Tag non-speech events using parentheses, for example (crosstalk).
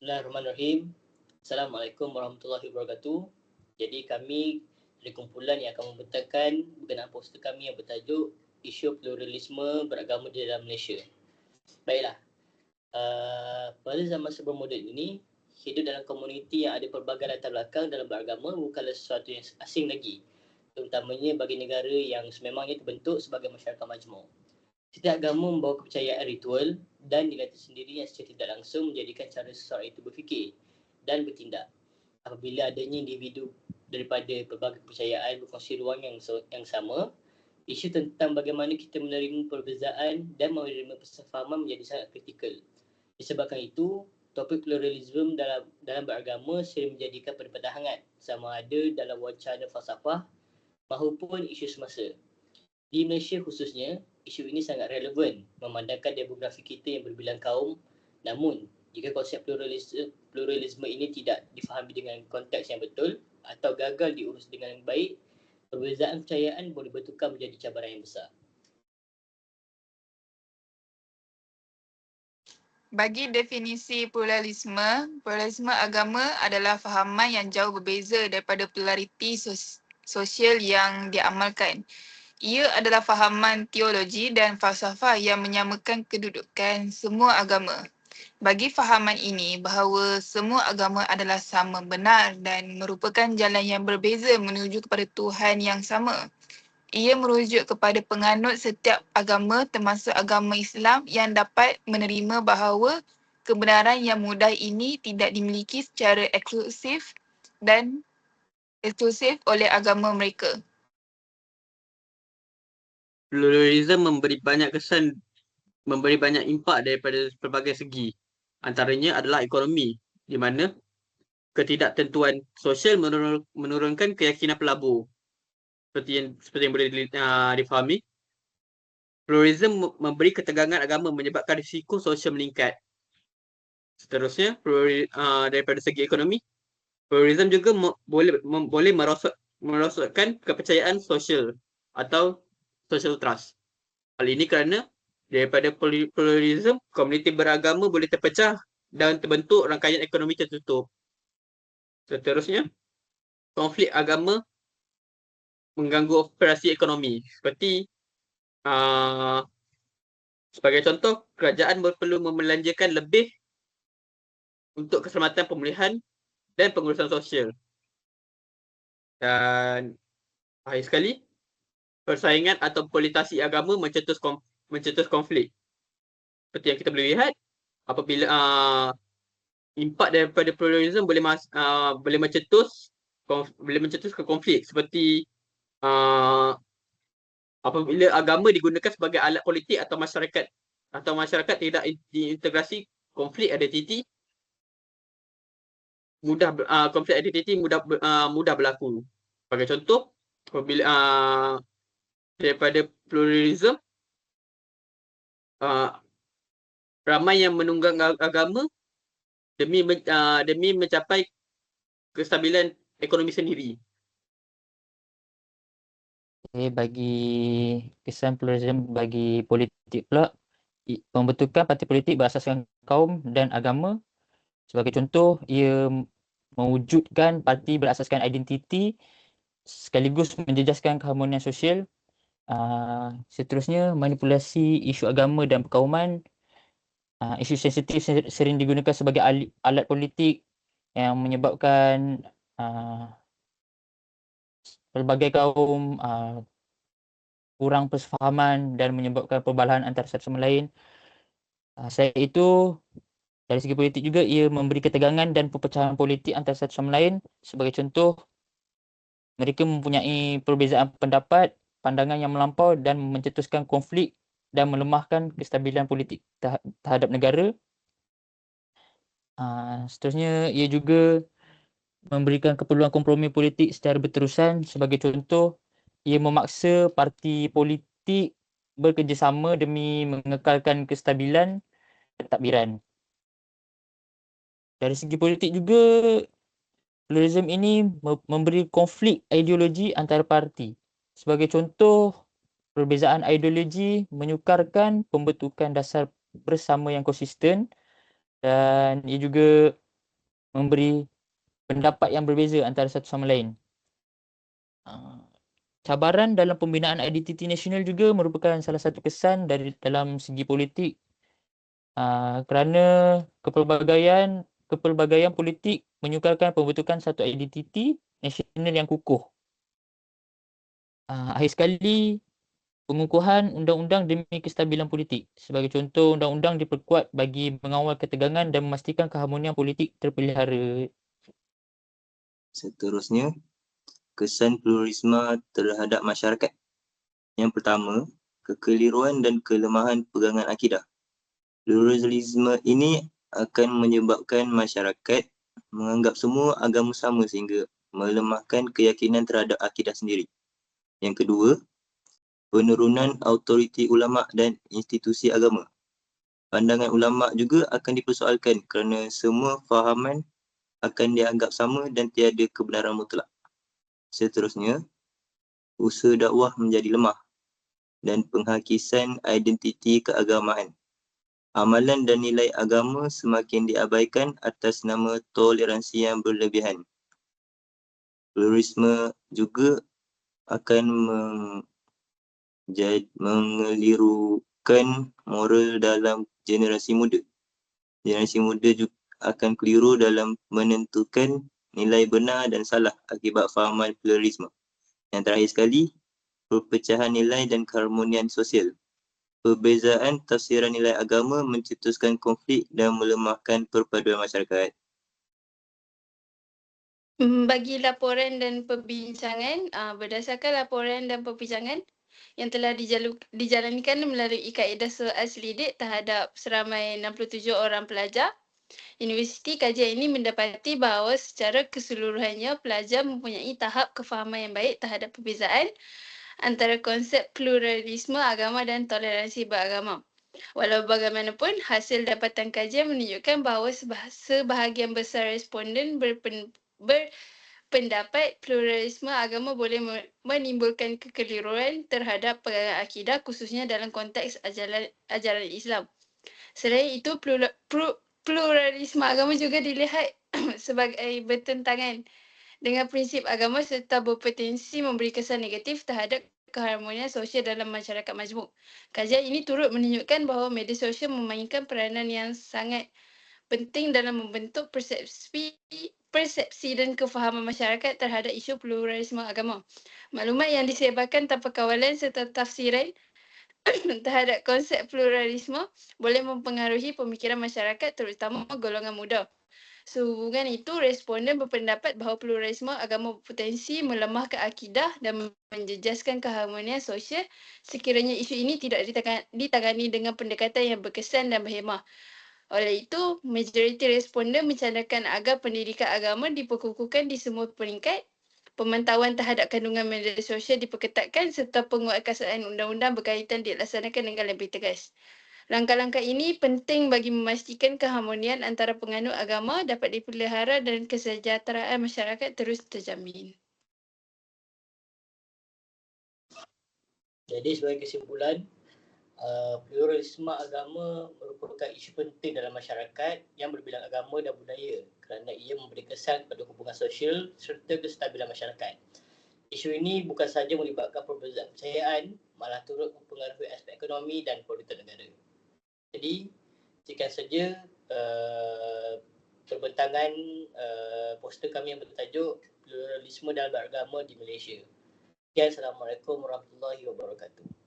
Bismillahirrahmanirrahim. Assalamualaikum warahmatullahi wabarakatuh. Jadi kami dari kumpulan yang akan membentangkan berkenaan poster kami yang bertajuk Isu Pluralisme Beragama di dalam Malaysia. Baiklah. Uh, pada zaman sebelum moden ini, hidup dalam komuniti yang ada pelbagai latar belakang dalam beragama bukanlah sesuatu yang asing lagi. Terutamanya bagi negara yang sememangnya terbentuk sebagai masyarakat majmuk. Setiap agama membawa kepercayaan ritual dan nilai tersendiri yang secara tidak langsung menjadikan cara seseorang itu berfikir dan bertindak. Apabila adanya individu daripada pelbagai kepercayaan berkongsi ruang yang yang sama, isu tentang bagaimana kita menerima perbezaan dan menerima persefahaman menjadi sangat kritikal. Disebabkan itu, topik pluralisme dalam dalam beragama sering menjadikan hangat sama ada dalam wacana falsafah maupun isu semasa. Di Malaysia khususnya, isu ini sangat relevan memandangkan demografi kita yang berbilang kaum namun jika konsep pluralisme, pluralisme ini tidak difahami dengan konteks yang betul atau gagal diurus dengan baik perbezaan kepercayaan boleh bertukar menjadi cabaran yang besar Bagi definisi pluralisme, pluralisme agama adalah fahaman yang jauh berbeza daripada pluraliti sos- sosial yang diamalkan. Ia adalah fahaman teologi dan falsafah yang menyamakan kedudukan semua agama. Bagi fahaman ini bahawa semua agama adalah sama benar dan merupakan jalan yang berbeza menuju kepada Tuhan yang sama. Ia merujuk kepada penganut setiap agama termasuk agama Islam yang dapat menerima bahawa kebenaran yang mudah ini tidak dimiliki secara eksklusif dan eksklusif oleh agama mereka pluralism memberi banyak kesan, memberi banyak impak daripada pelbagai segi. Antaranya adalah ekonomi, di mana ketidaktentuan sosial menurun, menurunkan keyakinan pelabur. Seperti yang, seperti yang boleh uh, difahami. Pluralism memberi ketegangan agama menyebabkan risiko sosial meningkat. Seterusnya, uh, daripada segi ekonomi, pluralism juga boleh boleh merosot merosotkan kepercayaan sosial atau social trust. Hal ini kerana daripada pluralism, komuniti beragama boleh terpecah dan terbentuk rangkaian ekonomi tertutup. Seterusnya, konflik agama mengganggu operasi ekonomi. Seperti uh, sebagai contoh, kerajaan perlu memelanjakan lebih untuk keselamatan pemulihan dan pengurusan sosial. Dan akhir sekali, persaingan atau politiasi agama mencetus kom- mencetus konflik. Seperti yang kita boleh lihat, apabila uh, impak daripada pluralism boleh mas, uh, boleh mencetus konf- boleh mencetus ke konflik seperti uh, apabila agama digunakan sebagai alat politik atau masyarakat atau masyarakat tidak diintegrasi konflik identiti mudah uh, konflik identiti mudah uh, mudah berlaku. Sebagai contoh, apabila uh, daripada pluralism uh, ramai yang menunggang agama demi uh, demi mencapai kestabilan ekonomi sendiri. Okay, bagi kesan pluralism bagi politik pula. Pembentukan parti politik berasaskan kaum dan agama. Sebagai contoh ia mewujudkan parti berasaskan identiti sekaligus menjejaskan keharmonian sosial Uh, seterusnya manipulasi isu agama dan perkauman uh, isu sensitif sering digunakan sebagai alat politik yang menyebabkan uh, pelbagai kaum uh, kurang persefahaman dan menyebabkan perbalahan antara satu sama lain. Uh, saya itu dari segi politik juga ia memberi ketegangan dan perpecahan politik antara satu sama lain. Sebagai contoh, mereka mempunyai perbezaan pendapat pandangan yang melampau dan mencetuskan konflik dan melemahkan kestabilan politik terhadap negara. Uh, seterusnya, ia juga memberikan keperluan kompromi politik secara berterusan. Sebagai contoh, ia memaksa parti politik bekerjasama demi mengekalkan kestabilan dan takbiran. Dari segi politik juga, pluralism ini memberi konflik ideologi antara parti. Sebagai contoh, perbezaan ideologi menyukarkan pembentukan dasar bersama yang konsisten dan ia juga memberi pendapat yang berbeza antara satu sama lain. Ah, cabaran dalam pembinaan identiti nasional juga merupakan salah satu kesan dari dalam segi politik uh, kerana kepelbagaian kepelbagaian politik menyukarkan pembentukan satu identiti nasional yang kukuh. Uh, akhir sekali, pengukuhan undang-undang demi kestabilan politik. Sebagai contoh, undang-undang diperkuat bagi mengawal ketegangan dan memastikan keharmonian politik terpelihara. Seterusnya, kesan pluralisme terhadap masyarakat. Yang pertama, kekeliruan dan kelemahan pegangan akidah. Pluralisme ini akan menyebabkan masyarakat menganggap semua agama sama sehingga melemahkan keyakinan terhadap akidah sendiri. Yang kedua, penurunan autoriti ulama dan institusi agama. Pandangan ulama juga akan dipersoalkan kerana semua fahaman akan dianggap sama dan tiada kebenaran mutlak. Seterusnya, usaha dakwah menjadi lemah dan penghakisan identiti keagamaan. Amalan dan nilai agama semakin diabaikan atas nama toleransi yang berlebihan. Pluralisme juga akan menjad, mengelirukan moral dalam generasi muda. Generasi muda juga akan keliru dalam menentukan nilai benar dan salah akibat fahaman pluralisme. Yang terakhir sekali, perpecahan nilai dan keharmonian sosial. Perbezaan tafsiran nilai agama mencetuskan konflik dan melemahkan perpaduan masyarakat. Hmm, bagi laporan dan perbincangan, uh, berdasarkan laporan dan perbincangan yang telah dijalu, dijalankan melalui kaedah soal selidik terhadap seramai 67 orang pelajar, Universiti kajian ini mendapati bahawa secara keseluruhannya pelajar mempunyai tahap kefahaman yang baik terhadap perbezaan antara konsep pluralisme agama dan toleransi beragama. Walau bagaimanapun, hasil dapatan kajian menunjukkan bahawa sebahagian besar responden berpen, berpendapat pluralisme agama boleh menimbulkan kekeliruan terhadap pegangan akidah khususnya dalam konteks ajaran, ajaran Islam. Selain itu, plur, plur, pluralisme agama juga dilihat (clears throat) sebagai bertentangan dengan prinsip agama serta berpotensi memberi kesan negatif terhadap keharmonian sosial dalam masyarakat majmuk. Kajian ini turut menunjukkan bahawa media sosial memainkan peranan yang sangat penting dalam membentuk persepsi persepsi dan kefahaman masyarakat terhadap isu pluralisme agama. Maklumat yang disebarkan tanpa kawalan serta tafsiran (clears throat) terhadap konsep pluralisme boleh mempengaruhi pemikiran masyarakat terutama golongan muda. Sehubungan itu, responden berpendapat bahawa pluralisme agama berpotensi melemahkan akidah dan menjejaskan keharmonian sosial sekiranya isu ini tidak ditangani dengan pendekatan yang berkesan dan berhemah. Oleh itu, majoriti responden mencadangkan agar pendidikan agama diperkukuhkan di semua peringkat pemantauan terhadap kandungan media sosial diperketatkan serta penguatkuasaan undang-undang berkaitan dilaksanakan dengan lebih tegas. Langkah-langkah ini penting bagi memastikan keharmonian antara penganut agama dapat dipelihara dan kesejahteraan masyarakat terus terjamin. Jadi sebagai kesimpulan, Uh, pluralisme agama merupakan isu penting dalam masyarakat yang berbilang agama dan budaya kerana ia memberi kesan kepada hubungan sosial serta kestabilan masyarakat. Isu ini bukan sahaja melibatkan perbezaan kepercayaan, malah turut mempengaruhi aspek ekonomi dan politik negara. Jadi, sekian saja uh, perbentangan uh, poster kami yang bertajuk Pluralisme dalam Beragama di Malaysia. Sekian, Assalamualaikum warahmatullahi wabarakatuh.